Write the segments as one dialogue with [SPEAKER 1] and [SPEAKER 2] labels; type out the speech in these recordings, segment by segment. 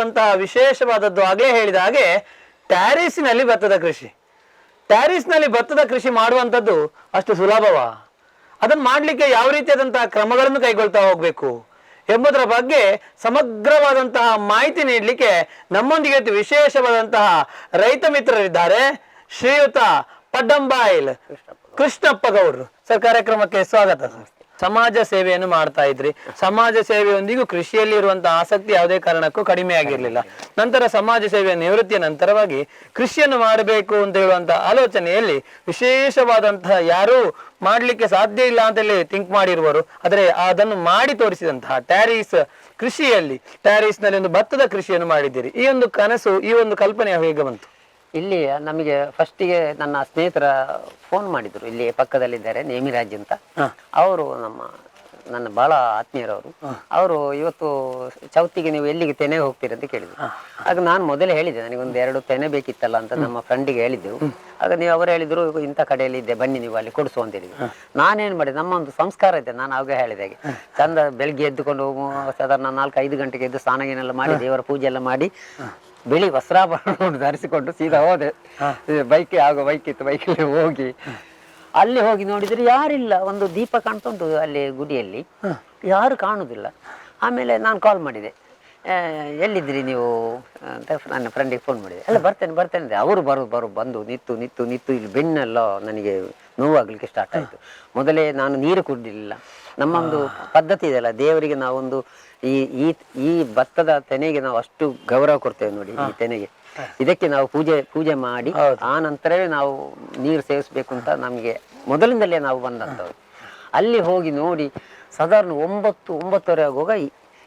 [SPEAKER 1] ಮಾಡುವಂತಹ ವಿಶೇಷವಾದದ್ದು ಆಗಲೇ ಹೇಳಿದ ಹಾಗೆ ಟ್ಯಾರಿಸ್ನಲ್ಲಿ ಭತ್ತದ ಕೃಷಿ. ಟ್ಯಾರಿಸ್ನಲ್ಲಿ ಭತ್ತದ ಕೃಷಿ ಮಾಡುವಂಥದ್ದು ಅಷ್ಟು ಸುಲಭವಾ. ಅದನ್ನು ಮಾಡಲಿಕ್ಕೆ ಯಾವ ರೀತಿಯಾದಂತಹ ಕ್ರಮಗಳನ್ನು ಕೈಗೊಳ್ತಾ ಹೋಗ್ಬೇಕು ಎಂಬುದರ ಬಗ್ಗೆ ಸಮಗ್ರವಾದಂತಹ ಮಾಹಿತಿ ನೀಡಲಿಕ್ಕೆ ನಮ್ಮೊಂದಿಗೆ ವಿಶೇಷವಾದಂತಹ ರೈತ ಮಿತ್ರರಿದ್ದಾರೆ ಶ್ರೀಯುತ ಪಡ್ಡಂಬಾಯಿಲ್ ಕೃಷ್ಣಪ್ಪ ಗೌಡ್ರು. ಸರ್, ಕಾರ್ಯಕ್ರಮಕ್ಕೆ ಸ್ವಾಗತ ಸರ್. ಸಮಾಜ ಸೇವೆಯನ್ನು ಮಾಡ್ತಾ ಇದ್ರಿ. ಸಮಾಜ ಸೇವೆಯೊಂದಿಗೂ ಕೃಷಿಯಲ್ಲಿ ಇರುವಂತಹ ಆಸಕ್ತಿ ಯಾವುದೇ ಕಾರಣಕ್ಕೂ ಕಡಿಮೆ ಆಗಿರ್ಲಿಲ್ಲ. ನಂತರ ಸಮಾಜ ಸೇವೆಯ ನಿವೃತ್ತಿಯ ನಂತರವಾಗಿ ಕೃಷಿಯನ್ನು ಮಾಡಬೇಕು ಅಂತ ಹೇಳುವಂತಹ ಆಲೋಚನೆಯಲ್ಲಿ ವಿಶೇಷವಾದಂತಹ ಯಾರೂ ಮಾಡ್ಲಿಕ್ಕೆ ಸಾಧ್ಯ ಇಲ್ಲ ಅಂತೇಳಿ ಥಿಂಕ್ ಮಾಡಿರುವರು. ಆದರೆ ಅದನ್ನು ಮಾಡಿ ತೋರಿಸಿದಂತಹ ಟ್ಯಾರಿಸ್ ಕೃಷಿಯಲ್ಲಿ ಟ್ಯಾರಿಸ್ನಲ್ಲಿ ಒಂದು ಭತ್ತದ ಕೃಷಿಯನ್ನು ಮಾಡಿದ್ದೀರಿ. ಈ ಒಂದು ಕನಸು, ಈ ಒಂದು ಕಲ್ಪನೆ ಹೇಗೆ ಬಂತು?
[SPEAKER 2] ಇಲ್ಲಿ ನಮಗೆ ಫಸ್ಟಿಗೆ ನನ್ನ ಸ್ನೇಹಿತರ ಫೋನ್ ಮಾಡಿದ್ರು. ಇಲ್ಲಿ ಪಕ್ಕದಲ್ಲಿದ್ದಾರೆ ನೇಮಿರಾಜ್ ಅಂತ. ಅವರು ನಮ್ಮ ನನ್ನ ಬಹಳ ಆತ್ಮೀಯರವರು. ಅವರು ಇವತ್ತು ಚೌತಿಗೆ ನೀವು ಎಲ್ಲಿಗೆ ತೆನೆ ಹೋಗ್ತೀರಿ ಅಂತ ಕೇಳಿದ್ರು. ಆಗ ನಾನು ಮೊದಲೇ ಹೇಳಿದೆ ನನಗೆ ಒಂದು ಎರಡು ತೆನೆ ಬೇಕಿತ್ತಲ್ಲ ಅಂತ ನಮ್ಮ ಫ್ರೆಂಡಿಗೆ ಹೇಳಿದ್ದೆವು ಆಗ ನೀವು ಅವರು ಹೇಳಿದ್ರು ಇಂಥ ಕಡೆಯಲ್ಲಿ ಇದ್ದೆ ಬನ್ನಿ ನೀವು ಅಲ್ಲಿ ಕೊಡಿಸು ಅಂತ ಹೇಳಿದ್ರು. ನಾನೇನು ಮಾಡಿದೆ ನಮ್ಮ ಒಂದು ಸಂಸ್ಕಾರ ಇದೆ ನಾನು ಅವಾಗ ಹೇಳಿದ ಹಾಗೆ. ಚಂದ ಬೆಳಗ್ಗೆ ಎದ್ದುಕೊಂಡು ಸಾಧಾರಣ ನಾಲ್ಕು ಐದು ಗಂಟೆಗೆ ಎದ್ದು ಸ್ನಾನ ಗೀನೆಲ್ಲ ಮಾಡಿ ದೇವರ ಪೂಜೆ ಎಲ್ಲ ಮಾಡಿ. ಬಿಳಿ ವಸ್ತ್ರಾಭರಣವನ್ನು ಧರಿಸಿಕೊಂಡು ಸೀದಾ ಹೋದೆ. ಬೈಕ್ ಆಗೋ ಬೈಕ್ ಇತ್ತು ಬೈಕಲ್ಲಿ ಹೋಗಿ. ಅಲ್ಲಿ ಹೋಗಿ ನೋಡಿದ್ರೆ ಯಾರಿಲ್ಲ. ಒಂದು ದೀಪ ಕಾಣ್ತಾ ಉಂಟು ಅಲ್ಲಿ ಗುಡಿಯಲ್ಲಿ. ಯಾರು ಕಾಣುದಿಲ್ಲ. ಆಮೇಲೆ ನಾನು ಕಾಲ್ ಮಾಡಿದೆ. ಎಲ್ಲಿದ್ರಿ ನೀವು? ಅಂತ ನನ್ನ ಫ್ರೆಂಡಿಗೆ ಫೋನ್ ಮಾಡಿದೆ. ಅಲ್ಲ ಬರ್ತೇನೆ ಬರ್ತೇನೆ. ಅವರು ಬರು ಬರು ಬಂದು ನಿತ್ತು ನಿತ್ತು ನಿತ್ತು ಇಲ್ಲಿ ಬೆನ್ನೆಲ್ಲ ನನಗೆ ನೋವಾಗ್ಲಿಕ್ಕೆ ಸ್ಟಾರ್ಟ್ ಆಯ್ತು. ಮೊದಲೇ ನಾನು ನೀರು ಕುಡಿಲಿಲ್ಲ ನಮ್ಮೊಂದು ಪದ್ಧತಿ ಇದೆಯಲ್ಲ ದೇವರಿಗೆ ನಾವೊಂದು ಈ ಈ ಈ ಭತ್ತದ ತೆನೆಗೆ ನಾವು ಅಷ್ಟು ಗೌರವ ಕೊಡ್ತೇವೆ ನೋಡಿ ಈ ತೆನೆಗೆ. ಇದಕ್ಕೆ ನಾವು ಪೂಜೆ ಪೂಜೆ ಮಾಡಿ ಆ ನಂತರವೇ ನಾವು ನೀರು ಸೇವಿಸಬೇಕು ಅಂತ ನಮಗೆ ಮೊದಲಿಂದಲೇ ನಾವು ಬಂದಂಥವ್ರು. ಅಲ್ಲಿ ಹೋಗಿ ನೋಡಿ ಸಾಧಾರಣ ಒಂಬತ್ತು ಒಂಬತ್ತುವರೆ ಆಗುವಾಗ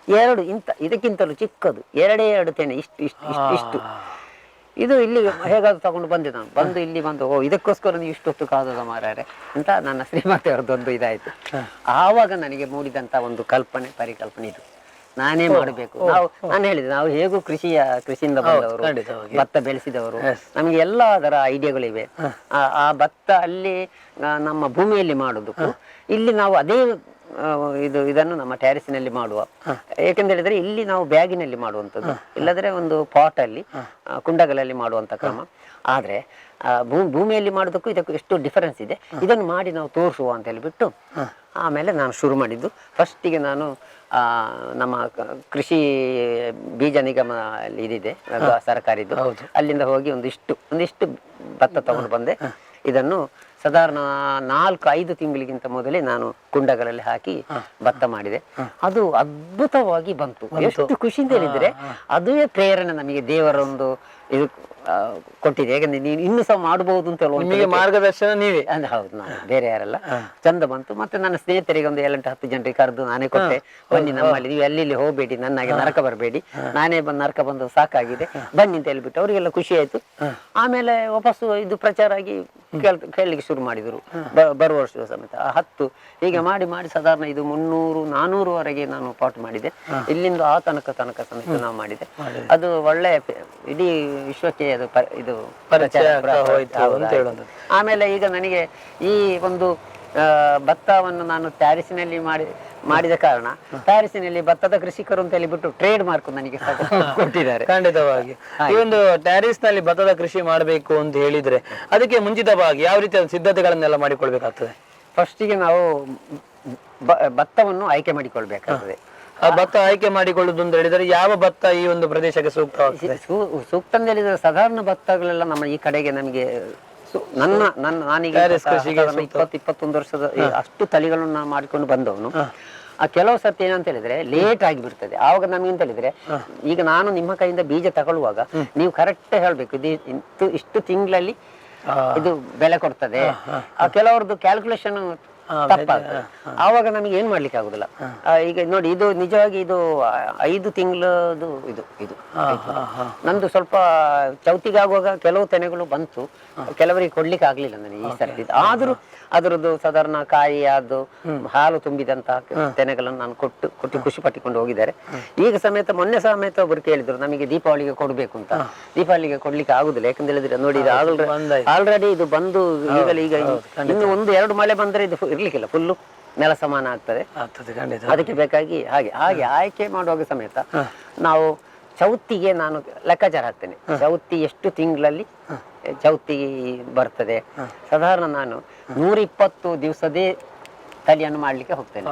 [SPEAKER 2] ಎರಡು ಇಂಥ ಇದಕ್ಕಿಂತಲೂ ಚಿಕ್ಕದು. ಎರಡೇ ಎರಡು ತೆನೆ ಇಷ್ಟು ಇಷ್ಟು ಇಷ್ಟು ಇಷ್ಟು. ಇದು ಇಲ್ಲಿ ಹೇಗಾದ್ರು ತಗೊಂಡು ಬಂದೆ ನಾನು. ಬಂದು ಇಲ್ಲಿ ಬಂದು ಓ ಇದಕ್ಕೋಸ್ಕರ ನೀವು ಇಷ್ಟೊತ್ತು ಕಾದದ ಮಾರಾರೆ ಅಂತ ನನ್ನ ಶ್ರೀಮತಿಯವರದೊಂದು ಇದಾಯಿತು. ಆವಾಗ ನನಗೆ ಮೂಡಿದಂಥ ಒಂದು ಕಲ್ಪನೆ ಪರಿಕಲ್ಪನೆ ಇದು. ನಾನೇ ಮಾಡಬೇಕು. ನಾವು ನಾನು ಹೇಳಿದೆ ನಾವು ಹೇಗೂ ಕೃಷಿಯ ಕೃಷಿಯಿಂದ ಬಂದವರು. ಭತ್ತ ಬೆಳೆಸಿದವರು. ನಮಗೆ ಎಲ್ಲ ಅದರ ಐಡಿಯಾಗಳಿವೆ. ಆ- ಭತ್ತ ಅಲ್ಲಿ ನಮ್ಮ ಭೂಮಿಯಲ್ಲಿ ಮಾಡೋದಕ್ಕೂ ಇಲ್ಲಿ ನಾವು ಅದೇ ಇದು ಇದನ್ನು ನಮ್ಮ ಟ್ಯಾರಿಸಿನಲ್ಲಿ ಮಾಡುವ. ಏಕೆಂತ ಹೇಳಿದ್ರೆ ಇಲ್ಲಿ ನಾವು ಬ್ಯಾಗಿನಲ್ಲಿ ಮಾಡುವಂಥದ್ದು. ಇಲ್ಲದ್ರೆ ಒಂದು ಪಾಟ್ ಅಲ್ಲಿ ಕುಂಡಗಳಲ್ಲಿ ಮಾಡುವಂತ ಕ್ರಮ. ಆದ್ರೆ ಆ, ಭೂ- ಭೂಮಿಯಲ್ಲಿ ಮಾಡೋದಕ್ಕೂ ಇದಕ್ಕೂ ಎಷ್ಟು ಡಿಫರೆನ್ಸ್ ಇದೆ. ಇದನ್ನು ಮಾಡಿ ನಾವು ತೋರಿಸುವ ಅಂತ ಹೇಳಿಬಿಟ್ಟು ಆಮೇಲೆ ನಾನು ಶುರು ಮಾಡಿದ್ದು. ಫಸ್ಟಿಗೆ ನಾನು ನಮ್ಮ ಕೃಷಿ ಬೀಜ ನಿಗಮ ಅಲ್ಲಿ ಇದಿದೆ ಸರ್ಕಾರಿದ್ದು ಅಲ್ಲಿಂದ ಹೋಗಿ ಒಂದಿಷ್ಟು ಒಂದಿಷ್ಟು ಭತ್ತ ತಗೊಂಡು ಬಂದೆ. ಇದನ್ನು ಸಾಧಾರಣ ನಾಲ್ಕು ಐದು ತಿಂಗಳಿಗಿಂತ ಮೊದಲೇ ನಾನು ಕುಂಡಗಳಲ್ಲಿ ಹಾಕಿ ಭತ್ತ ಮಾಡಿದೆ. ಅದು ಅದ್ಭುತವಾಗಿ ಬಂತು. ಎಷ್ಟು ಖುಷಿಯಿಂದ ಹೇಳಿದ್ರೆ ಅದುವೇ ಪ್ರೇರಣೆ ನಮಗೆ ದೇವರೊಂದು ಇದು ಕೊಟ್ಟಿದೆ. ಯಾಕಂದ್ರೆ ನೀನು ಇನ್ನು ಸಹ ಮಾಡಬಹುದು ಅಂತ ಹೇಳುವ
[SPEAKER 1] ನಿಮಗೆ ಮಾರ್ಗದರ್ಶನ ನೀವೇ.
[SPEAKER 2] ಅಂದ್ರೆ ಹೌದು ನಾನು ಬೇರೆ ಯಾರಲ್ಲ. ಚಂದ ಬಂತು. ಮತ್ತೆ ನನ್ನ ಸ್ನೇಹಿತರಿಗೆ ಒಂದು ಏಳೆಂಟು ಹತ್ತು ಜನರಿಗೆ ಕರೆದು ನಾನೇ ಕೊಟ್ಟೆ. ಬನ್ನಿ ನಮ್ಮಲ್ಲಿ ನೀವು ಅಲ್ಲಿ ಇಲ್ಲಿ ಹೋಗ್ಬೇಡಿ ನನ್ನಾಗೆ ನರಕ ಬರಬೇಡಿ. ನಾನೇ ಬಂದು ನರಕ ಬಂದು ಸಾಕಾಗಿದೆ. ಬನ್ನಿ ಅಂತ ಹೇಳ್ಬಿಟ್ಟು ಅವರಿಗೆಲ್ಲ ಖುಷಿ ಆಯ್ತು. ಆಮೇಲೆ ವಾಪಸ್ಸು ಇದು ಪ್ರಚಾರ ಆಗಿ ಕೇಳ್ ಕೇಳಲಿಕ್ಕೆ ಶುರು ಮಾಡಿದರು. ಬರುವ ವರ್ಷದ ಸಮೇತ. ಹತ್ತು ಹೀಗೆ ಮಾಡಿ ಮಾಡಿ ಸಾಧಾರಣ ಇದು ಮುನ್ನೂರು ನಾನೂರುವರೆಗೆ ನಾನು ಪಾಟ್ ಮಾಡಿದೆ. ಇಲ್ಲಿಂದ ಆ ತನಕ ತನಕ ಸಮೇತ ನಾವು ಮಾಡಿದೆ. ಅದು ಒಳ್ಳೆ ಇಡೀ ವಿಶ್ವಕ್ಕೆ ಅದು ಪ- ಇದು
[SPEAKER 1] ಪರಿಚಯ
[SPEAKER 2] ಪ್ರಚಾರ-
[SPEAKER 1] ಆಗ್ತಾ ಹೋಯ್ತು
[SPEAKER 2] ಹೌದು,
[SPEAKER 1] ಅಂತ
[SPEAKER 2] ಆಯ್ತು.
[SPEAKER 1] ಹೇಳುವಂಥದ್ದು.
[SPEAKER 2] ಆಮೇಲೆ ಈಗ ನನಗೆ ಈ ಒಂದು ಆ, ಭತ್ತವನ್ನು ನಾನು ಪ್ಯಾರಿಸಿನಲ್ಲಿ ಮಾಡಿ ಮಾಡಿದ ಕಾರಣ ಪ್ಯಾರಿಸಿನಲ್ಲಿ ಭತ್ತದ ಕೃಷಿಕರು ಅಂತ ಹೇಳಿಬಿಟ್ಟು ಟ್ರೇಡ್ ಮಾರ್ಕ್ ನನಗೆ ಕೊಟ್ಟಿದ್ದಾರೆ.
[SPEAKER 1] ಖಂಡಿತವಾಗಿ. ಈ ಒಂದು ಟ್ಯಾರಿಸ್ನಲ್ಲಿ ಭತ್ತದ ಕೃಷಿ ಮಾಡಬೇಕು ಅಂತ ಹೇಳಿದ್ರೆ ಅದಕ್ಕೆ ಮುಂಚಿತವಾಗಿ ಯಾವ ರೀತಿಯ ಸಿದ್ಧತೆಗಳನ್ನೆಲ್ಲ ಮಾಡಿಕೊಳ್ಬೇಕಾಗ್ತದೆ?
[SPEAKER 2] ಫಸ್ಟಿಗೆ ನಾವು ಬ- ಭತ್ತವನ್ನು ಆಯ್ಕೆ ಮಾಡಿಕೊಳ್ಬೇಕಾಗ್ತದೆ.
[SPEAKER 1] ಆ ಭತ್ತ ಆಯ್ಕೆ ಮಾಡಿಕೊಳ್ಳುವುದು ಅಂತ ಹೇಳಿದ್ರೆ ಯಾವ ಭತ್ತ ಈ ಒಂದು ಪ್ರದೇಶಕ್ಕೆ
[SPEAKER 2] ಸೂಕ್ತ ಸೂಕ್ತ ಅಂತ ಹೇಳಿದ್ರೆ ಸಾಧಾರಣ ಭತ್ತಗಳೆಲ್ಲ ನಮ್ಮ ಈ ಕಡೆಗೆ ನಮಗೆ ನನ್ನ ನನ್ನ ನಾನೀಗ ಇಪ್ಪತ್ತು ಇಪ್ಪತ್ತೊಂದು ವರ್ಷದ ಅಷ್ಟು ತಳಿಗಳನ್ನು ನಾನು ಮಾಡಿಕೊಂಡು ಬಂದವನು. ಆ ಕೆಲವು ಸರ್ತಿ ಏನಂತ ಹೇಳಿದ್ರೆ ಲೇಟ್ ಆಗಿ ಬಿಡ್ತದೆ ಆವಾಗ ನಮ್ಗೆ ಅಂತ ಹೇಳಿದ್ರೆ ಈಗ ನಾನು ನಿಮ್ಮ ಕೈಯಿಂದ ಬೀಜ ತಗೊಳ್ಳುವಾಗ ನೀವು ಕರೆಕ್ಟ್ ಹೇಳ್ಬೇಕು. ಇದು ಇಂತು ಇಷ್ಟು ತಿಂಗಳಲ್ಲಿ ಇದು ಬೆಲೆ ಕೊಡ್ತದೆ. ಆ ಕೆಲವರದ್ದು ಕ್ಯಾಲ್ಕುಲೇಷನ್ ತಪ್ಪಾಗ್ತದೆ. ಆವಾಗ ನಮಗೆ ಏನ್ ಮಾಡ್ಲಿಕ್ಕೆ ಆಗುದಿಲ್ಲ. ಈಗ ನೋಡಿ ಇದು ನಿಜವಾಗಿ ಇದು ಐದು ತಿಂಗಳದು ಇದು ಇದು. ನಂದು ಸ್ವಲ್ಪ ಚೌತಿಗೆ ಆಗುವಾಗ ಕೆಲವು ತೆನೆಗಳು ಬಂತು. ಕೆಲವರಿಗೆ ಕೊಡ್ಲಿಕ್ಕೆ ಆಗ್ಲಿಲ್ಲ ನನಗೆ ಈ ಸರ್ತಿ ಆದ್ರೂ ಅದರದ್ದು ಸಾಧಾರಣ ಕಾಯಿ ಅದು ಹಾಲು ತುಂಬಿದಂತಹ ತೆನೆಗಳನ್ನು ನಾನು ಕೊಟ್ಟು ಕೊಟ್ಟು ಖುಷಿ ಪಟ್ಟಿಕೊಂಡು ಹೋಗಿದ್ದಾರೆ. ಈಗ ಸಮೇತ ಮೊನ್ನೆ ಸಮೇತ ಒಬ್ಬರು ಕೇಳಿದ್ರು ನಮಗೆ ದೀಪಾವಳಿಗೆ ಕೊಡ್ಬೇಕು ಅಂತ. ದೀಪಾವಳಿಗೆ ಕೊಡ್ಲಿಕ್ಕೆ ಆಗುದಿಲ್ಲ. ಯಾಕಂತ ಹೇಳಿದ್ರೆ ನೋಡಿ ಇದು. ಆಲ್ರೆಡಿ ಇದು ಬಂದು ಈಗಲೇ ಈಗ ಇನ್ನು ಒಂದು ಎರಡು ಮಳೆ ಬಂದ್ರೆ ಇದು ಇರ್ಲಿಕ್ಕಿಲ್ಲ ಫುಲ್ಲು ನೆಲ ಸಮಾನ ಆಗ್ತದೆ.
[SPEAKER 1] ಆಗ್ತದೆ ಖಂಡಿತ.
[SPEAKER 2] ಅದಕ್ಕೆ ಬೇಕಾಗಿ ಹಾಗೆ ಹಾಗೆ ಆಯ್ಕೆ ಮಾಡುವಾಗ ಸಮೇತ ನಾವು ಚೌತಿಗೆ ನಾನು ಲೆಕ್ಕಾಚಾರ ಹಾಕ್ತೇನೆ. ಚೌತಿ ಎಷ್ಟು ತಿಂಗಳಲ್ಲಿ ಚೌತಿ ಬರ್ತದೆ? ಸಾಧಾರಣ ನಾನು ನೂರ ಇಪ್ಪತ್ತು ದಿವಸದೇ ತಲಿಯನ್ನು ಮಾಡ್ಲಿಕ್ಕೆ ಹೋಗ್ತೇನೆ.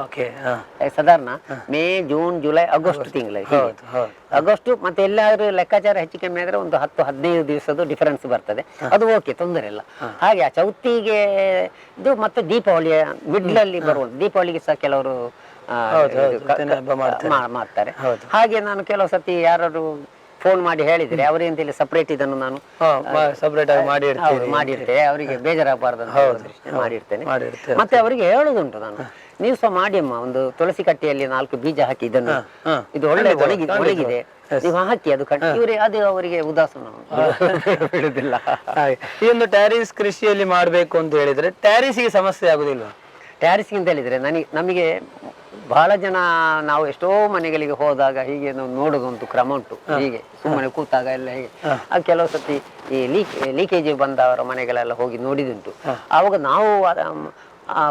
[SPEAKER 2] ಸಾಧಾರಣ ಮೇ ಜೂನ್ ಜುಲೈ ಆಗಸ್ಟ್ ತಿಂಗಳಲ್ಲಿ
[SPEAKER 1] ಹೌದು
[SPEAKER 2] ಆಗಸ್ಟ್ ಮತ್ತೆ ಎಲ್ಲಾದ್ರೂ ಲೆಕ್ಕಾಚಾರ ಹೆಚ್ಚು ಕಮ್ಮಿ ಆದ್ರೆ ಒಂದು ಹತ್ತು ಹದಿನೈದು ದಿವಸದ ಡಿಫರೆನ್ಸ್ ಬರ್ತದೆ. ಅದು ಓಕೆ ತೊಂದರೆ ಇಲ್ಲ. ಹಾಗೆ ಆ ಚೌತಿಗೆ ಇದು ಮತ್ತೆ ದೀಪಾವಳಿಯ ಮಿಡ್ಲ್ ಅಲ್ಲಿ ಬರುವ ದೀಪಾವಳಿಗೆ ಸಹ ಕೆಲವರು
[SPEAKER 1] ಮಾಡ್ತಾರೆ.
[SPEAKER 2] ಹಾಗೆ ನಾನು ಕೆಲವು ಸತಿ ಯಾರು ಫೋನ್ ಮಾಡಿ ಹೇಳಿದ್ರೆ ಅವರೇಂತೇಳಿ ಸಪರೇಟ್ ಇದನ್ನು ನಾನು
[SPEAKER 1] ಸಪರೇಟ್ ಆಗಿ ಮಾಡಿ
[SPEAKER 2] ಮಾಡಿರ್ತೇವೆ ಅವರಿಗೆ ಬೇಜಾರಾಗಬಾರ್ದು ಮಾಡಿರ್ತೇನೆ ಮತ್ತೆ ಅವರಿಗೆ ಹೇಳುದುಂಟು ನಾನು. ನೀವು ಸಹ ಮಾಡಿ ಅಮ್ಮ ಒಂದು ತುಳಸಿ ಕಟ್ಟೆಯಲ್ಲಿ ನಾಲ್ಕು ಬೀಜ ಹಾಕಿ ಇದನ್ನು. ಇದು ಒಳ್ಳೆ ಒಳಗಿದೆ ನೀವು ಹಾಕಿ ಅದು ಕಟ್ಟಿ ಇವರೇ ಅದು ಅವರಿಗೆ ಉದಾಸನ ಬಿಡುದಿಲ್ಲ.
[SPEAKER 1] ಈ ಒಂದು ಟ್ಯಾರಿಸ್ ಕೃಷಿಯಲ್ಲಿ ಮಾಡಬೇಕು ಅಂತ ಹೇಳಿದ್ರೆ ಟ್ಯಾರಿಸ್ಗೆ ಸಮಸ್ಯೆ ಆಗುದಿಲ್ವಾ?
[SPEAKER 2] ಟ್ಯಾರಿಸ್ ಅಂತ ಹೇಳಿದರೆ ನನಗೆ ನಮಗೆ ಬಹಳ ಜನ ನಾವು ಎಷ್ಟೋ ಮನೆಗಳಿಗೆ ಹೋದಾಗ ಹೀಗೆ ನಾವು ನೋಡೋದೊಂದು ಕ್ರಮ ಉಂಟು. ಹೀಗೆ ಸುಮ್ಮನೆ ಕೂತಾಗ ಎಲ್ಲ ಹೀಗೆ. ಆ ಕೆಲವು ಸತಿ ಈ ಲೀಕ್ ಲೀಕೇಜ್ ಬಂದವರ ಮನೆಗಳೆಲ್ಲ ಹೋಗಿ ನೋಡಿದುಂಟು. ಆವಾಗ ನಾವು ಅದ-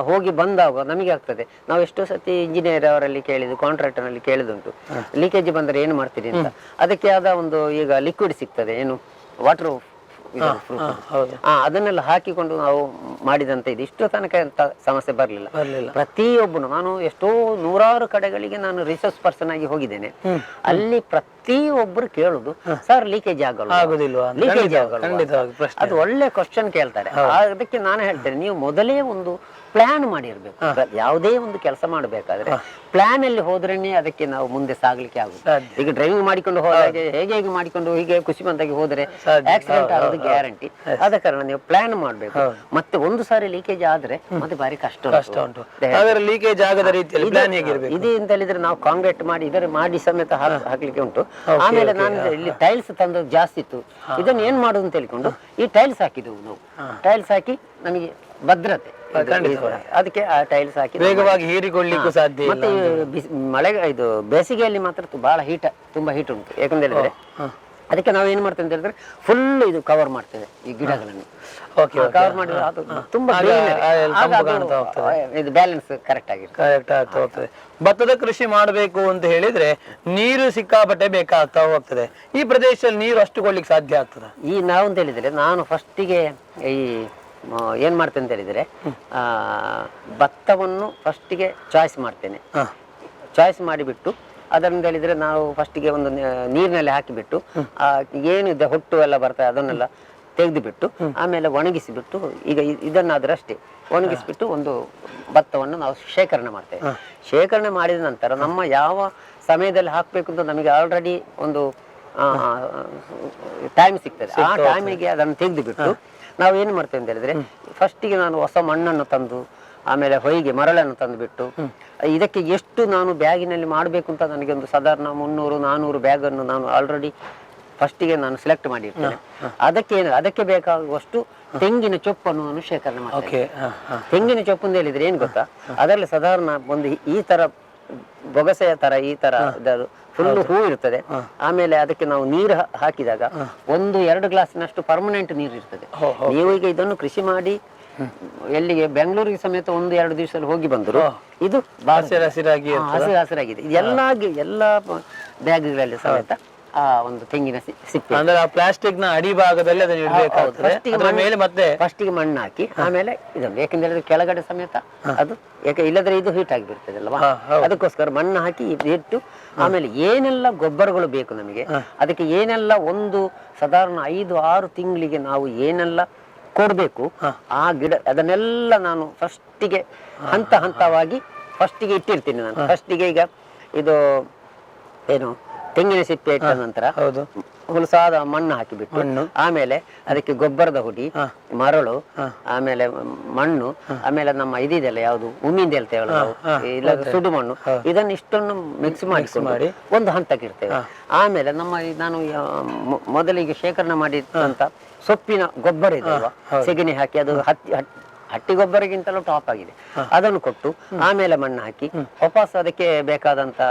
[SPEAKER 2] ಹೋಗಿ ಬಂದಾಗ ನಮಗೆ ಆಗ್ತದೆ. ನಾವು ಎಷ್ಟೋ ಸತಿ ಇಂಜಿನಿಯರ್ ಅವರಲ್ಲಿ ಕೇಳಿದ್ದು ಕಾಂಟ್ರಾಕ್ಟರ್ನಲ್ಲಿ ಕೇಳಿದುಂಟು. ಲೀಕೇಜ್ ಬಂದರೆ ಏನು ಮಾಡ್ತೀರಿ ಅಂತ. ಅದಕ್ಕೆ ಆದ ಒಂದು ಈಗ ಲಿಕ್ವಿಡ್ ಸಿಗ್ತದೆ. ಏನು ವಾಟರ್ ಅದನ್ನೆಲ್ಲ ಹಾಕಿಕೊಂಡು ನಾವು ಮಾಡಿದಂತ ಇದು ಇಷ್ಟು ತನಕ ಎಂತ ಸಮಸ್ಯೆ ಬರಲಿಲ್ಲ. ಪ್ರತಿಯೊಬ್ಬನು ನಾನು ಎಷ್ಟೋ ನೂರಾರು ಕಡೆಗಳಿಗೆ ನಾನು ರಿಸರ್ಚ್ ಪರ್ಸನ್ ಆಗಿ ಹೋಗಿದ್ದೇನೆ. ಅಲ್ಲಿ ಪ್ರತಿಯೊಬ್ಬರು ಕೇಳುದು ಸರ್ ಲೀಕೇಜ್ ಆಗಲ್ಲ. ಲೀಕೇಜ್ ಆಗಲ್ಲ ಅದು ಒಳ್ಳೆ ಕ್ವಶನ್ ಕೇಳ್ತಾರೆ. ಅದಕ್ಕೆ ನಾನು ಹೇಳ್ತೇನೆ ನೀವು ಮೊದಲೇ ಒಂದು ಪ್ಲಾನ್ ಮಾಡಿರ್ಬೇಕು. ಯಾವುದೇ ಒಂದು ಕೆಲಸ ಮಾಡಬೇಕಾದ್ರೆ ಪ್ಲಾನ್ ಅಲ್ಲಿ ಹೋದ್ರೇನೆ ಅದಕ್ಕೆ ನಾವು ಮುಂದೆ ಸಾಗ್ಲಿಕ್ಕೆ ಆಗುತ್ತೆ. ಈಗ ಡ್ರೈವಿಂಗ್ ಮಾಡಿಕೊಂಡು ಹೋದಾಗೆ ಹೇಗೆ ಹೇಗೆ ಮಾಡಿಕೊಂಡು ಹೀಗೆ ಖುಷಿ ಬಂದಾಗಿ ಹೋದ್ರೆ ಆಕ್ಸಿಡೆಂಟ್ ಆಗೋದು ಗ್ಯಾರಂಟಿ ಆದ ಕಾರಣ ನೀವು ಪ್ಲಾನ್ ಮಾಡ್ಬೇಕು. ಮತ್ತೆ ಒಂದು ಸಾರಿ ಲೀಕೇಜ್ ಆದ್ರೆ ಮತ್ತೆ ಬಾರಿ ಕಷ್ಟ ಉಂಟು.
[SPEAKER 1] ಲೀಕೇಜ್ ಆಗದ ರೀತಿಯಲ್ಲಿ ಪ್ಲಾನ್ ಹೇಗಿರ್ಬೇಕು?
[SPEAKER 2] ಇದು ಅಂತ ಹೇಳಿದ್ರೆ ನಾವು ಕಾಂಕ್ರೀಟ್ ಮಾಡಿ ಇದರ ಮಾಡಿ ಸಮೇತ ಹಾಕಲಿಕ್ಕೆ ಉಂಟು. ಆಮೇಲೆ ನಾನು ಇಲ್ಲಿ ಟೈಲ್ಸ್ ತಂದದ್ದು ಜಾಸ್ತಿ ಇತ್ತು. ಇದನ್ನ ಏನ್ ಮಾಡುದು ಅಂತ ಹೇಳಿಕೊಂಡು ಈ ಟೈಲ್ಸ್ ಹಾಕಿದೆವು ನಾವು. ಟೈಲ್ಸ್ ಹಾಕಿ ನಮಗೆ ಭದ್ರತೆ. ಅದಕ್ಕೆ ಆ ಟೈಲ್ಸ್ ಹಾಕಿ
[SPEAKER 1] ವೇಗವಾಗಿ ಹೀರಿಕೊಳ್ಳಿಕ್ಕೂ ಸಾಧ್ಯ
[SPEAKER 2] ಮತ್ತೆ ಮಳೆ ಇದು ಬೇಸಿಗೆಯಲ್ಲಿ ಮಾತ್ರ ಬಹಳ ಹೀಟ್ ತುಂಬಾ ಹೀಟ್ ಉಂಟು. ಯಾಕಂತ ಹೇಳಿದ್ರೆ ಅದಕ್ಕೆ ನಾವು ಏನ್ ಮಾಡ್ತೇವೆ ಅಂತ ಹೇಳಿದ್ರೆ ಫುಲ್ ಇದು ಕವರ್ ಮಾಡ್ತೇವೆ ಈ ಗಿಡಗಳನ್ನು. ಕವರ್ ಮಾಡಿದ್ರೆ ಅದು ತುಂಬಾ
[SPEAKER 1] ಆಗ- ಆಗ
[SPEAKER 2] ಆಗ ಇದು ಬ್ಯಾಲೆನ್ಸ್ ಕರೆಕ್ಟ್ ಆಗಿರ್ತದೆ.
[SPEAKER 1] ಕರೆಕ್ಟ್ ಆಗ್ತಾ ಹೋಗ್ತದೆ. ಭತ್ತದ ಕೃಷಿ ಮಾಡಬೇಕು ಅಂತ ಹೇಳಿದ್ರೆ ನೀರು ಸಿಕ್ಕಾಪಟ್ಟೆ ಬೇಕಾಗ್ತಾ ಹೋಗ್ತದೆ. ಈ ಪ್ರದೇಶದಲ್ಲಿ ನೀರು ಅಷ್ಟು ಕೊಡ್ಲಿಕ್ಕೆ ಸಾಧ್ಯ ಆಗ್ತದೆ?
[SPEAKER 2] ಈ ನಾವು ಅಂತ ಹೇಳಿದ್ರೆ ನಾನು ಫಸ್ಟಿಗೆ ಈ ಏನ್ ಮಾಡ್ತೇನೆ ಅಂತ ಹೇಳಿದ್ರೆ ಆ, ಭತ್ತವನ್ನು ಫಸ್ಟಿಗೆ ಚಾಯ್ಸ್ ಮಾಡ್ತೇನೆ. ಚಾಯ್ಸ್ ಮಾಡಿಬಿಟ್ಟು ಅದರಿಂದ ಹೇಳಿದ್ರೆ ನಾವು ಫಸ್ಟಿಗೆ ಒಂದು ನೀರಿನಲ್ಲಿ ಹಾಕಿಬಿಟ್ಟು ಆ ಏನಿದೆ ಹೊಟ್ಟು ಎಲ್ಲ ಬರ್ತದೆ ಅದನ್ನೆಲ್ಲ ತೆಗೆದು ಬಿಟ್ಟು ಆಮೇಲೆ ಒಣಗಿಸಿಬಿಟ್ಟು ಈಗ ಇದನ್ನಾದರೂ ಅಷ್ಟೇ ಒಣಗಿಸಿಬಿಟ್ಟು ಒಂದು ಭತ್ತವನ್ನು ನಾವು ಶೇಖರಣೆ ಮಾಡ್ತೇವೆ. ಶೇಖರಣೆ ಮಾಡಿದ ನಂತರ ನಮ್ಮ ಯಾವ ಸಮಯದಲ್ಲಿ ಹಾಕಬೇಕು ಅಂತ ನಮಗೆ ಆಲ್ರೆಡಿ ಒಂದು ಟೈಮ್ ಸಿಗ್ತದೆ. ಆ ಟೈಮಿಗೆ ಅದನ್ನು ತೆಗೆದು ಬಿಟ್ಟು ನಾವು ಏನು ಮಾಡ್ತೇವೆ ಅಂತ ಹೇಳಿದ್ರೆ ಫಸ್ಟಿಗೆ ನಾನು ಹೊಸ ಮಣ್ಣನ್ನು ತಂದು ಆಮೇಲೆ ಹೊಯ್ಗೆ ಮರಳನ್ನು ತಂದು ಬಿಟ್ಟು ಇದಕ್ಕೆ ಎಷ್ಟು ನಾನು ಬ್ಯಾಗಿನಲ್ಲಿ ಮಾಡಬೇಕು ಅಂತ ನನಗೆ ಒಂದು ಸಾಧಾರಣ ಮುನ್ನೂರು ನಾನೂರು ಬ್ಯಾಗ್ ಅನ್ನು ನಾನು ಆಲ್ರೆಡಿ ಫಸ್ಟಿಗೆ ನಾನು ಸೆಲೆಕ್ಟ್ ಮಾಡಿರ್ತೇನೆ. ಅದಕ್ಕೆ ಏನು ಅದಕ್ಕೆ ಬೇಕಾಗುವಷ್ಟು ತೆಂಗಿನ ಚೊಪ್ಪನ್ನು ನಾನು ಶೇಖರಣೆ ಮಾಡ್ತೇನೆ. ತೆಂಗಿನ ಚೊಪ್ಪು ಅಂತ ಹೇಳಿದ್ರೆ ಏನ್ ಗೊತ್ತಾ? ಅದರಲ್ಲಿ ಸಾಧಾರಣ ಒಂದು ಈ- ತರ ಬೊಗಸೆಯ ತರ ಈ ತರ ಫುಲ್ ಹೂ. ಇರ್ತದೆ ಆಮೇಲೆ ಅದಕ್ಕೆ ನಾವು ನೀರು ಹಾಕಿದಾಗ ಒಂದು ಎರಡು ಗ್ಲಾಸ್ನಷ್ಟು ಪರ್ಮನೆಂಟ್ ನೀರು ಇರ್ತದೆ. ನೀವು ಈಗ ಇದನ್ನು ಕೃಷಿ ಮಾಡಿ ಎಲ್ಲಿಗೆ ಬೆಂಗಳೂರಿಗೆ ಸಮೇತ ಒಂದು ಎರಡು ದಿವಸದಲ್ಲಿ ಹೋಗಿ ಬಂದರು ಇದು
[SPEAKER 1] ಹಸಿರು ಹಸಿರಾಗಿ
[SPEAKER 2] ಹಸಿರು ಹಸಿರಾಗಿದೆ. ಎಲ್ಲ ಎಲ್ಲ ಬ್ಯಾಗ್ಗಳಲ್ಲಿ ಸಮೇತ ಆ ಒಂದು ತೆಂಗಿನ ಸಿ- ಸಿಪ್ಪೆ.
[SPEAKER 1] ಅಂದ್ರೆ ಆ ಪ್ಲಾಸ್ಟಿಕ್ನ ಅಡಿ ಭಾಗದಲ್ಲಿ ಅದನ್ನ ಇಡಬೇಕಾಗ್ತದೆ
[SPEAKER 2] ಮತ್ತೆ
[SPEAKER 1] ಅದರ ಮೇಲೆ ಮತ್ತೆ
[SPEAKER 2] ಫಸ್ಟಿಗೆ ಮಣ್ಣು ಹಾಕಿ ಆಮೇಲೆ ಇದನ್ನು ಯಾಕೆಂದ್ರೆ ಅದು ಕೆಳಗಡೆ ಸಮೇತ ಅದು ಯಾಕೆ ಇಲ್ಲದ್ರೆ ಇದು ಹೀಟ್ ಆಗಿಬಿಡ್ತದೆ ಅಲ್ವಾ
[SPEAKER 1] ಹಾ, ಹೌದು.
[SPEAKER 2] ಅದಕ್ಕೋಸ್ಕರ ಮಣ್ಣು ಹಾಕಿ ಇದು ಇಟ್ಟು ಆಮೇಲೆ ಏನೆಲ್ಲ ಗೊಬ್ಬರಗಳು ಬೇಕು ನಮಗೆ? ಅದಕ್ಕೆ ಏನೆಲ್ಲ ಒಂದು ಸಾಧಾರಣ ಐದು ಆರು ತಿಂಗಳಿಗೆ ನಾವು ಏನೆಲ್ಲ ಕೊಡಬೇಕು? ಆ ಗಿಡ ಅದನ್ನೆಲ್ಲ ನಾನು ಫಸ್ಟಿಗೆ ಹಂತ ಹಂತವಾಗಿ ಫಸ್ಟಿಗೆ ಇಟ್ಟಿರ್ತೀನಿ ನಾನು. ಫಸ್ಟಿಗೆ ಈಗ ಇದು ಏನು ತೆಂಗಿನ ಸಿಪ್ಪೆ ಇಟ್ಟ ನಂತರ
[SPEAKER 1] ಹೌದು.
[SPEAKER 2] ಹುಲಸಾದ ಮಣ್ಣು ಹಾಕಿಬಿಟ್ಟು ಆಮೇಲೆ ಅದಕ್ಕೆ ಗೊಬ್ಬರದ ಹುಡಿ ಮರಳು ಆಮೇಲೆ ಮಣ್ಣು ಆಮೇಲೆ ನಮ್ಮ ಇದಿದೆಲ್ಲ ಯಾವುದು ಉಮ್ಮಿಂದ ಹೇಳ್ತೇವಲ್ಲ ನಾವು ಇಲ್ಲ ಸುಡು ಮಣ್ಣು ಇದನ್ನ ಇಷ್ಟನ್ನು ಮಿಕ್ಸ್ ಮಾಡಿ. ಒಂದು ಹಂತಕ್ಕೆ ಇರ್ತೇವೆ ಆಮೇಲೆ ನಮ್ಮ ನಾನು ಮೊದಲಿಗೆ ಶೇಖರಣೆ ಮಾಡಿದಂತ ಸೊಪ್ಪಿನ ಗೊಬ್ಬರ ಇದೆ ಸೆಗಣಿ ಹಾಕಿ ಅದು ಹತ್ತಿ ಹಟ್- ಹಟ್ಟಿ ಗೊಬ್ಬರಗಿಂತಲೂ ಟಾಪ್ ಆಗಿದೆ. ಅದನ್ನು ಕೊಟ್ಟು ಆಮೇಲೆ ಮಣ್ಣು ಹಾಕಿ ವಾಪಸ್ ಅದಕ್ಕೆ ಬೇಕಾದಂತ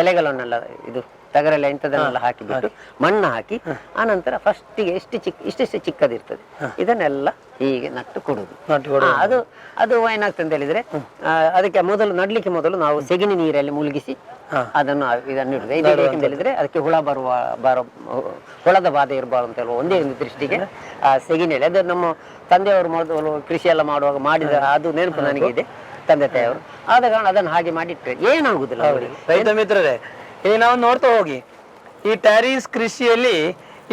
[SPEAKER 2] ಎಲೆಗಳನ್ನೆಲ್ಲ ಇದು ತಗರೆಲ್ಲ ಇಂಥದನ್ನೆಲ್ಲ ಹಾಕಿಬಿಟ್ಟು ಮಣ್ಣು ಹಾಕಿ ಆನಂತರ ಫಸ್ಟಿಗೆ ಎಷ್ಟು ಚಿಕ್ಕ ಇಷ್ಟೆಷ್ಟು ಚಿಕ್ಕದಿರ್ತದೆ. ಇದನ್ನೆಲ್ಲ ಹೀಗೆ ನಟ್ಟು ಕೊಡುದು. ಅದು ಅದು ಏನಾಗ್ತದೆ ಅಂತ ಹೇಳಿದ್ರೆ ಅದಕ್ಕೆ ಮೊದಲು ನಡ್ಲಿಕ್ಕೆ ಮೊದಲು ನಾವು ಸೆಗಣಿ ನೀರಲ್ಲಿ ಮುಳುಗಿಸಿ ಅದನ್ನು ಇದನ್ನು ಇಡುದು. ಇದು ಅಂತ ಹೇಳಿದ್ರೆ ಅದಕ್ಕೆ ಹುಳ ಬರುವ ಬರೋ ಹುಳದ ಬಾಧೆ ಇರಬಾರ್ದು ಅಂತ ಹೇಳುವ ಒಂದೇ ಒಂದು ದೃಷ್ಟಿಗೆ ಆ ಸೆಗಣಿಯಲ್ಲಿ ಅದು ನಮ್ಮ ತಂದೆಯವರು ಮೊದಲು ಕೃಷಿ ಎಲ್ಲ ಮಾಡುವಾಗ ಮಾಡಿದ ಅದು ನೆನಪು ನನಗೆ ಇದೆ ತಂದೆ ತಾಯಿಯವರು ಆದ ಕಾರಣ ಅದನ್ನು ಹಾಗೆ ಮಾಡಿಟ್ರೆ. ಏನಾಗುದಿಲ್ಲ ಅವರಿಗೆ?
[SPEAKER 1] ರೈತ ಮಿತ್ರರೇ ಈಗ ನಾವು ನೋಡ್ತಾ ಹೋಗಿ ಈ ಟ್ಯಾರೀಸ್ ಕೃಷಿಯಲ್ಲಿ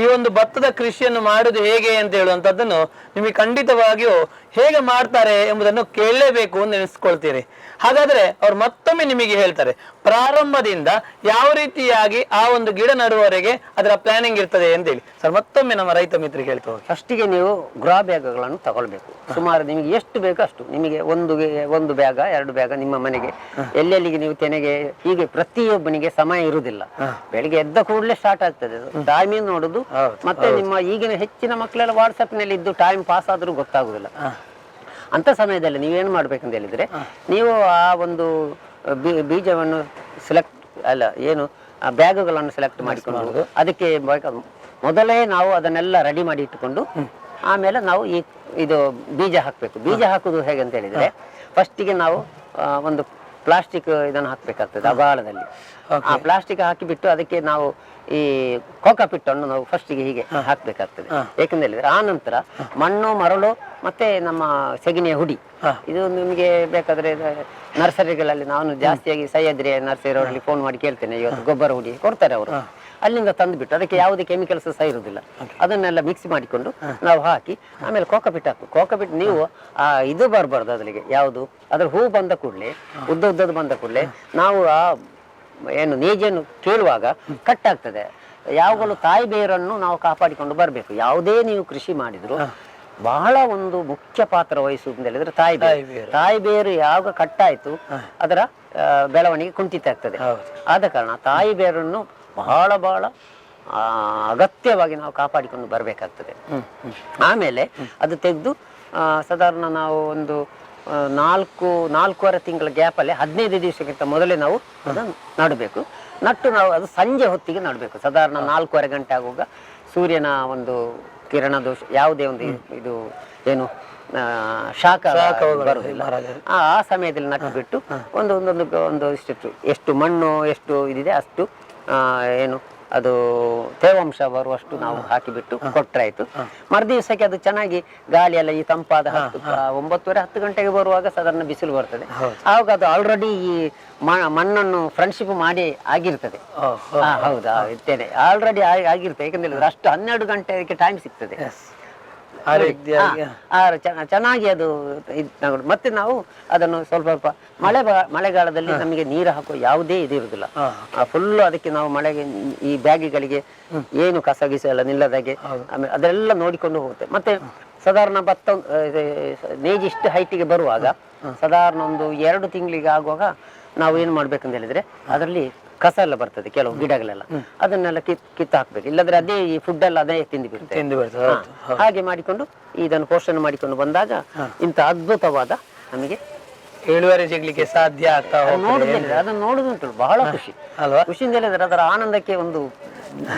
[SPEAKER 1] ಈ ಒಂದು ಭತ್ತದ ಕೃಷಿಯನ್ನು ಮಾಡುವುದು ಹೇಗೆ ಅಂತ ಹೇಳುವಂತದ್ದನ್ನು ನಿಮಗೆ ಖಂಡಿತವಾಗಿಯೂ ಹೇಗೆ ಮಾಡ್ತಾರೆ ಎಂಬುದನ್ನು ಕೇಳಲೇಬೇಕು ಅಂತ ನೆನೆಸ್ಕೊಳ್ತೀರಿ. ಹಾಗಾದ್ರೆ ಅವ್ರು ಮತ್ತೊಮ್ಮೆ ನಿಮಗೆ ಹೇಳ್ತಾರೆ ಪ್ರಾರಂಭದಿಂದ ಯಾವ ರೀತಿಯಾಗಿ ಆ ಒಂದು ಗಿಡ ನಡುವವರೆಗೆ ಅದರ ಪ್ಲಾನಿಂಗ್ ಇರ್ತದೆ ಅಂತೇಳಿ. ಸರ್ ಮತ್ತೊಮ್ಮೆ ನಮ್ಮ ರೈತ ಮಿತ್ರ ಹೇಳ್ತಾ ಹೋಗಿ.
[SPEAKER 2] ಫಸ್ಟಿಗೆ ನೀವು ಗ್ರಾ ಬ್ಯಾಗ್ಗಳನ್ನು ತಗೊಳ್ಬೇಕು. ಸುಮಾರು ನಿಮಗೆ ಎಷ್ಟು ಬೇಕು ಅಷ್ಟು. ನಿಮಗೆ ಒಂದು ಒಂದು ಬ್ಯಾಗ ಎರಡು ಬ್ಯಾಗ ನಿಮ್ಮ ಮನೆಗೆ. ಎಲ್ಲೆಲ್ಲಿಗೆ ನೀವು ತೆನೆಗೆ ಹೀಗೆ ಪ್ರತಿಯೊಬ್ಬನಿಗೆ ಸಮಯ ಇರುವುದಿಲ್ಲ. ಬೆಳಿಗ್ಗೆ ಎದ್ದ ಕೂಡಲೇ ಸ್ಟಾರ್ಟ್ ಆಗ್ತದೆ ಟೈಮಿಂಗ್ ನೋಡುದು ಮತ್ತೆ ನಿಮ್ಮ ಈಗಿನ ಹೆಚ್ಚಿನ ಮಕ್ಕಳೆಲ್ಲ ವಾಟ್ಸಪ್ನಲ್ಲಿ ಇದ್ದು ಟೈಮ್ ಪಾಸ್ ಆದ್ರೂ ಗೊತ್ತಾಗುದಿಲ್ಲ. ಅಂತ ಸಮಯದಲ್ಲಿ ನೀವೇನು ಮಾಡ್ಬೇಕಂತ ಹೇಳಿದ್ರೆ ನೀವು ಆ ಒಂದು ಬೀಜವನ್ನು ಸೆಲೆಕ್ಟ್ ಅಲ್ಲ ಏನು ಆ ಬ್ಯಾಗುಗಳನ್ನು ಸೆಲೆಕ್ಟ್ ಮಾಡಿಕೊಂಡು ಅದಕ್ಕೆ ಮೊದಲೇ ನಾವು ಅದನ್ನೆಲ್ಲ ರೆಡಿ ಮಾಡಿ ಇಟ್ಟುಕೊಂಡು ಆಮೇಲೆ ನಾವು ಈ ಇದು ಬೀಜ ಹಾಕಬೇಕು. ಬೀಜ ಹಾಕುದು ಹೇಗೆ ಅಂತ ಹೇಳಿದ್ರೆ ಫಸ್ಟಿಗೆ ನಾವು ಒಂದು ಪ್ಲಾಸ್ಟಿಕ್ ಇದನ್ನು ಹಾಕಬೇಕಾಗ್ತದೆ ಅಗಾಳದಲ್ಲಿ ಆ ಪ್ಲಾಸ್ಟಿಕ್ ಹಾಕಿಬಿಟ್ಟು ಅದಕ್ಕೆ ನಾವು ಈ ಕೋಕಾಪಿಟ್ಟನ್ನು ನಾವು ಫಸ್ಟಿಗೆ ಹೀಗೆ ಹಾಕ್ಬೇಕಾಗ್ತದೆ. ಏಕೆಂದ್ರೆ ಹೇಳಿದ್ರೆ ಆ ನಂತರ ಮಣ್ಣು ಮರಳು ಮತ್ತೆ ನಮ್ಮ ಸೆಗಣಿಯ ಹುಡಿ. ಇದು ನಿಮಗೆ ಬೇಕಾದ್ರೆ ನರ್ಸರಿಗಳಲ್ಲಿ ನಾನು ಜಾಸ್ತಿಯಾಗಿ ಸಹ್ಯಾದ್ರಿ ನರ್ಸರಿ ಅವರಲ್ಲಿ ಫೋನ್ ಮಾಡಿ ಕೇಳ್ತೇನೆ ಇವತ್ತು ಗೊಬ್ಬರ ಹುಡಿ ಕೊಡ್ತಾರೆ ಅವರು. ಅಲ್ಲಿಂದ ತಂದುಬಿಟ್ಟು ಅದಕ್ಕೆ ಯಾವುದೇ ಕೆಮಿಕಲ್ಸ್ ಸಹ ಇರುವುದಿಲ್ಲ ಅದನ್ನೆಲ್ಲ ಮಿಕ್ಸ್ ಮಾಡಿಕೊಂಡು ನಾವು ಹಾಕಿ ಆಮೇಲೆ ಕೋಕಪಿಟ್ ಹಾಕು. ಕೋಕಪಿಟ್ ನೀವು ಆ ಇದು ಬರಬಾರ್ದು ಅದರಿಗೆ ಯಾವುದು? ಅದ್ರ ಹೂ ಬಂದ ಕೂಡಲೇ ಉದ್ದ ಉದ್ದದ ಬಂದ ಕೂಡಲೇ ನಾವು ಆ ಏನು ನೀಜೇನು ಕೇಳುವಾಗ ಕಟ್ ಆಗ್ತದೆ ಯಾವಾಗಲೂ ತಾಯಿ ಬೇರನ್ನು ನಾವು ಕಾಪಾಡಿಕೊಂಡು ಬರಬೇಕು. ಯಾವುದೇ ನೀವು ಕೃಷಿ ಮಾಡಿದ್ರು ಬಹಳ ಒಂದು ಮುಖ್ಯ ಪಾತ್ರ ವಹಿಸುವುದು ಅಂತ ಹೇಳಿದ್ರೆ ತಾಯಿ ಬೇರು. ತಾಯಿ ಬೇರು ಯಾವಾಗ ಕಟ್ಟಾಯ್ತು ಅದರ ಬೆಳವಣಿಗೆ ಕುಂಠಿತ ಆಗ್ತದೆ. ಆದ ಕಾರಣ ತಾಯಿ ಬೇರನ್ನು ಬಹಳ ಬಹಳ ಅಗತ್ಯವಾಗಿ ನಾವು ಕಾಪಾಡಿಕೊಂಡು ಬರಬೇಕಾಗ್ತದೆ. ಆಮೇಲೆ ಅದು ತೆಗೆದು ಸಾಧಾರಣ ನಾವು ಒಂದು ನಾಲ್ಕು ನಾಲ್ಕೂವರೆ ತಿಂಗಳ ಗ್ಯಾಪಲ್ಲಿ ಹದಿನೈದು ದಿವಸಕ್ಕಿಂತ ಮೊದಲೇ ನಾವು ಅದನ್ನು ನಡಬೇಕು. ನಟ್ಟು ನಾವು ಅದು ಸಂಜೆ ಹೊತ್ತಿಗೆ ನಡಬೇಕು. ಸಾಧಾರಣ ನಾಲ್ಕೂವರೆ ಗಂಟೆ ಆಗುವಾಗ ಸೂರ್ಯನ ಒಂದು ಕಿರಣ ದೋಷ ಯಾವುದೇ ಒಂದು ಇದು ಏನು ಶಾಖ ಬರುವುದಿಲ್ಲ. ಆ ಸಮಯದಲ್ಲಿ ನಟ್ಟು ಬಿಟ್ಟು ಒಂದು ಒಂದೊಂದು ಒಂದು ಇಷ್ಟು ಎಷ್ಟು ಮಣ್ಣು ಎಷ್ಟು ಇದಿದೆ ಅಷ್ಟು ಏನು ಅದು ತೇವಾಂಶ ಬರುವಷ್ಟು ನಾವು ಹಾಕಿಬಿಟ್ಟು ಕೊಟ್ಟರಾಯ್ತು ಮರುದಿವಸಕ್ಕೆ ಅದು ಚೆನ್ನಾಗಿ ಗಾಳಿ ಎಲ್ಲ ಈ ತಂಪಾದ ಹತ್ತು ಒಂಬತ್ತುವರೆ ಹತ್ತು ಗಂಟೆಗೆ ಬರುವಾಗ ಸಾಧಾರಣ ಬಿಸಿಲು ಬರ್ತದೆ. ಆವಾಗ ಅದು ಆಲ್ರೆಡಿ ಈ ಮಣ್ಣನ್ನು ಫ್ರೆಂಡ್ಶಿಪ್ ಮಾಡಿ ಆಗಿರ್ತದೆ. ಹೌದಾ ಆಲ್ರೆಡಿ ಆಗಿರ್ತದೆ. ಯಾಕಂದ್ರೆ ಅಷ್ಟು ಹನ್ನೆರಡು ಗಂಟೆಗೆ ಟೈಮ್ ಸಿಗ್ತದೆ.
[SPEAKER 1] ಆ ರೀತಿಯಾಗಿ
[SPEAKER 2] ಚೆನ್ನಾಗಿ ಅದು ಇದು ಮತ್ತೆ ನಾವು ಅದನ್ನು ಸ್ವಲ್ಪ ಸ್ವಲ್ಪ ಮಳೆ ಮಳೆಗಾಲದಲ್ಲಿ ನಮಗೆ ನೀರು ಹಾಕುವ ಯಾವುದೇ ಇದು ಇರುದಿಲ್ಲ. ಫುಲ್ ಅದಕ್ಕೆ ನಾವು ಮಳೆಗೆ ಈ ಬ್ಯಾಗಿಗಳಿಗೆ ಏನು ಕಸ ಗಿಸ ಎಲ್ಲ ನಿಲ್ಲದಾಗೆ ಆಮೇಲೆ ಅದೆಲ್ಲ ನೋಡಿಕೊಂಡು ಹೋಗುತ್ತೆ. ಮತ್ತೆ ಸಾಧಾರಣ ಭತ್ತ ನೇಜಿಷ್ಟು ನೇಜಿ ಇಷ್ಟು ಹೈಟಿಗೆ ಬರುವಾಗ ಸಾಧಾರಣ ಒಂದು ಎರಡು ತಿಂಗಳಿಗೆ ಆಗುವಾಗ ನಾವು ಏನು ಮಾಡ್ಬೇಕಂತ ಹೇಳಿದ್ರೆ ಅದರಲ್ಲಿ ಕಸ ಎಲ್ಲ ಬರ್ತದೆ ಕೆಲವು ಗಿಡಗಳೆಲ್ಲ. ಅದನ್ನೆಲ್ಲ ಕಿತ್ ಕಿತ್ತು ಹಾಕ್ಬೇಕು. ಇಲ್ಲದ್ರೆ ಅದೇ ಈ ಫುಡ್ ಎಲ್ಲ ಅದೇ ತಿಂದು ಬಿಡ್ತದೆ ಹಾಗೆ ಮಾಡಿಕೊಂಡು ಇದನ್ನು ಪೋಷಣೆ ಮಾಡಿಕೊಂಡು ಬಂದಾಗ ಇಂಥ ಅದ್ಭುತವಾದ ನಮಗೆ
[SPEAKER 1] ಇಳುವರಿ ಸಿಗ್ಲಿಕ್ಕೆ ಸಾಧ್ಯ ಆಗ್ತಾ
[SPEAKER 2] ನೋಡುದಿಲ್ಲ ಅದನ್ನು ನೋಡುದುಂಟು ಬಹಳ ಖುಷಿ.
[SPEAKER 1] ಅಲ್ವಾ?
[SPEAKER 2] ಖುಷಿಯಿಂದ ಹೇಳಿದ್ರೆ ಅದರ ಆನಂದಕ್ಕೆ ಒಂದು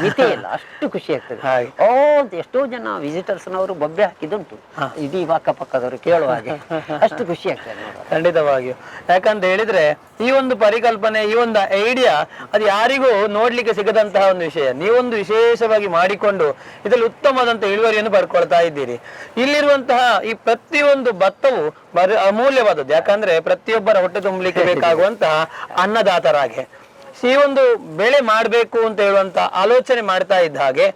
[SPEAKER 2] ಮಿತಿ ಇಲ್ಲ. ಅಷ್ಟು ಖುಷಿ ಆಗ್ತದೆ. ಓ ಎಷ್ಟೋ ಜನ ವಿಸಿಟರ್ಸ್ ನವರು ಬೊಬ್ಬೆ ಹಾಕಿದುಂಟು ಇಡೀ ಅಕ್ಕಪಕ್ಕದವರು ಕೇಳುವ ಹಾಗೆ. ಅಷ್ಟು ಖುಷಿ ಆಗ್ತದೆ.
[SPEAKER 1] ಖಂಡಿತವಾಗಿಯೂ. ಯಾಕಂತ ಹೇಳಿದ್ರೆ ಈ ಒಂದು ಪರಿಕಲ್ಪನೆ ಈ ಒಂದು ಐಡಿಯಾ ಅದು ಯಾರಿಗೂ ನೋಡ್ಲಿಕ್ಕೆ ಸಿಗದಂತಹ ಒಂದು ವಿಷಯ. ನೀವೊಂದು ವಿಶೇಷವಾಗಿ ಮಾಡಿಕೊಂಡು ಇದರಲ್ಲಿ ಉತ್ತಮವಾದಂತಹ ಇಳುವರಿಯನ್ನು ಪಡ್ಕೊಳ್ತಾ ಇದ್ದೀರಿ. ಇಲ್ಲಿರುವಂತಹ ಈ ಪ್ರತಿಯೊಂದು ಭತ್ತವು ಬರ ಅಮೂಲ್ಯವಾದದ್ದು. ಯಾಕಂದ್ರೆ ಪ್ರತಿಯೊಬ್ಬರ ಹೊಟ್ಟೆ ತುಂಬಲಿಕ್ಕೆ ಬೇಕಾಗುವಂತಹ ಅನ್ನದಾತರಾಗೆ. ಈ ಒಂದು ಬೆಳೆ ಮಾಡಬೇಕು ಅಂತ ಹೇಳುವಂತ ಆಲೋಚನೆ ಮಾಡ್ತಾ ಇದ್ದ ಹಾಗೆ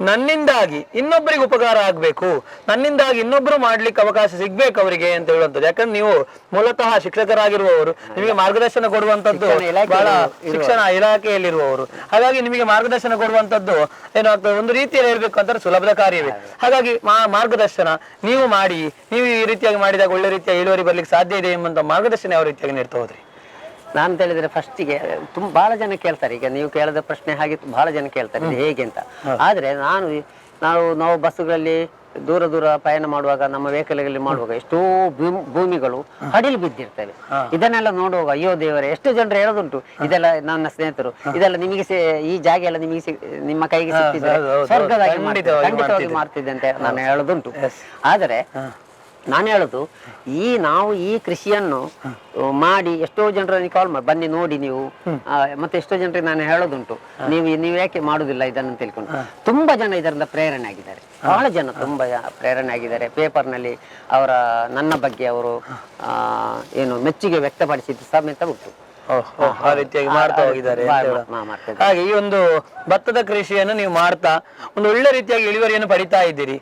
[SPEAKER 1] ನನ್ನಿಂದಾಗಿ ಇನ್ನೊಬ್ಬರಿಗೆ ಉಪಕಾರ ಆಗ್ಬೇಕು ನನ್ನಿಂದಾಗಿ ಇನ್ನೊಬ್ರು ಮಾಡ್ಲಿಕ್ಕೆ ಅವಕಾಶ ಸಿಗ್ಬೇಕು ಅವರಿಗೆ ಅಂತ ಹೇಳುವಂಥದ್ದು. ಯಾಕಂದ್ರೆ ನೀವು ಮೂಲತಃ ಶಿಕ್ಷಕರಾಗಿರುವವರು ನಿಮಗೆ ಮಾರ್ಗದರ್ಶನ ಕೊಡುವಂತದ್ದು ಬಹಳ. ಶಿಕ್ಷಣ ಇಲಾಖೆಯಲ್ಲಿರುವವರು. ಹಾಗಾಗಿ ನಿಮಗೆ ಮಾರ್ಗದರ್ಶನ ಕೊಡುವಂತದ್ದು ಏನಾಗ್ತದೆ? ಒಂದು ರೀತಿಯಲ್ಲಿ ಇರಬೇಕು ಅಂತ ಸುಲಭದ ಕಾರ್ಯವೇ. ಹಾಗಾಗಿ ಮಾ- ಮಾರ್ಗದರ್ಶನ ನೀವು ಮಾಡಿ ನೀವು ಈ ರೀತಿಯಾಗಿ ಮಾಡಿದಾಗ ಒಳ್ಳೆ ರೀತಿಯ ಇಳುವರಿ ಬರ್ಲಿಕ್ಕೆ ಸಾಧ್ಯ ಇದೆ ಎಂಬಂತ ಮಾರ್ಗದರ್ಶನ ಯಾವ ರೀತಿಯಾಗಿ ನೀಡ್ತಾ ಹೋದ್ರಿ?
[SPEAKER 2] ನಾನು ಅಂತ ಹೇಳಿದ್ರೆ ಫಸ್ಟಿಗೆ ತುಂಬ ಬಹಳ ಜನ ಕೇಳ್ತಾರೆ. ಈಗ ನೀವು ಕೇಳಿದ ಪ್ರಶ್ನೆ ಹಾಗೆ ಬಹಳ ಜನ ಕೇಳ್ತಾರೆ. ಇದು ಹೇಗೆ ಅಂತ. ಆದ್ರೆ ನಾನು ನಾವು ನಾವು ಬಸ್ಸುಗಳಲ್ಲಿ ದೂರ ದೂರ ಪಯಣ ಮಾಡುವಾಗ ನಮ್ಮ ವೆಹಿಕಲ್ಗಳಲ್ಲಿ ಮಾಡುವಾಗ ಎಷ್ಟೋ ಭೂಮ್- ಭೂಮಿಗಳು ಹಡಿಲು ಬಿದ್ದಿರ್ತವೆ. ಇದನ್ನೆಲ್ಲ ನೋಡುವಾಗ ಅಯ್ಯೋ ದೇವರೇ ಎಷ್ಟು ಜನರು ಹೇಳೋದುಂಟು. ಇದೆಲ್ಲ ನನ್ನ ಸ್ನೇಹಿತರು. ಇದೆಲ್ಲ ನಿಮಗೆ ಈ ಜಾಗ ಎಲ್ಲ ನಿಮಗೆ ನಿಮ್ಮ ಕೈಗೆ ಸಿಕ್ಕಿದ್ರೆ
[SPEAKER 1] ಹೌದು,
[SPEAKER 2] ಸ್ವರ್ಗದಾಗಿ
[SPEAKER 1] ಖಂಡಿತವಾಗಿ
[SPEAKER 2] ಮಾಡ್ತಿದ್ದೆ. ಅಂತ ನಾನು ಹೇಳೋದುಂಟು. ಆದರೆ ನಾನು ಹೇಳೋದು ಈ ನಾವು ಈ ಕೃಷಿಯನ್ನು ಮಾಡಿ ಎಷ್ಟೋ ಜನರನ್ನು ಕಾಲ್ ಮಾಡಿ ಬನ್ನಿ ನೋಡಿ ನೀವು. ಮತ್ತೆ ಎಷ್ಟೋ ಜನರಿಗೆ ನಾನು ಹೇಳೋದುಂಟು. ನೀವು ನೀವು ಯಾಕೆ ಮಾಡುದಿಲ್ಲ ಇದನ್ನು ತಿಳ್ಕೊಂಡು? ತುಂಬಾ ಜನ ಇದರಿಂದ ಪ್ರೇರಣೆ ಆಗಿದ್ದಾರೆ. ಬಹಳ ಜನ ತುಂಬಾ ಪ್ರೇರಣೆ ಆಗಿದ್ದಾರೆ. ಪೇಪರ್ನಲ್ಲಿ ಅವರ ನನ್ನ ಬಗ್ಗೆ ಅವರು ಆ, ಏನು ಮೆಚ್ಚುಗೆ ವ್ಯಕ್ತಪಡಿಸಿದ್ದು ಸಮೇತ ಉಂಟು.
[SPEAKER 1] ಆ ರೀತಿಯಾಗಿ ಮಾಡ್ತಾ ಹೋಗಿದ್ದಾರೆ. ಹಾಗೆ ಈ ಒಂದು ಭತ್ತದ ಕೃಷಿಯನ್ನು ನೀವು ಮಾಡ್ತಾ ಒಂದು ಒಳ್ಳೆ ರೀತಿಯಾಗಿ ಇಳುವರಿಯನ್ನು ಪಡಿತಾ ಇದ್ದೀರಿ.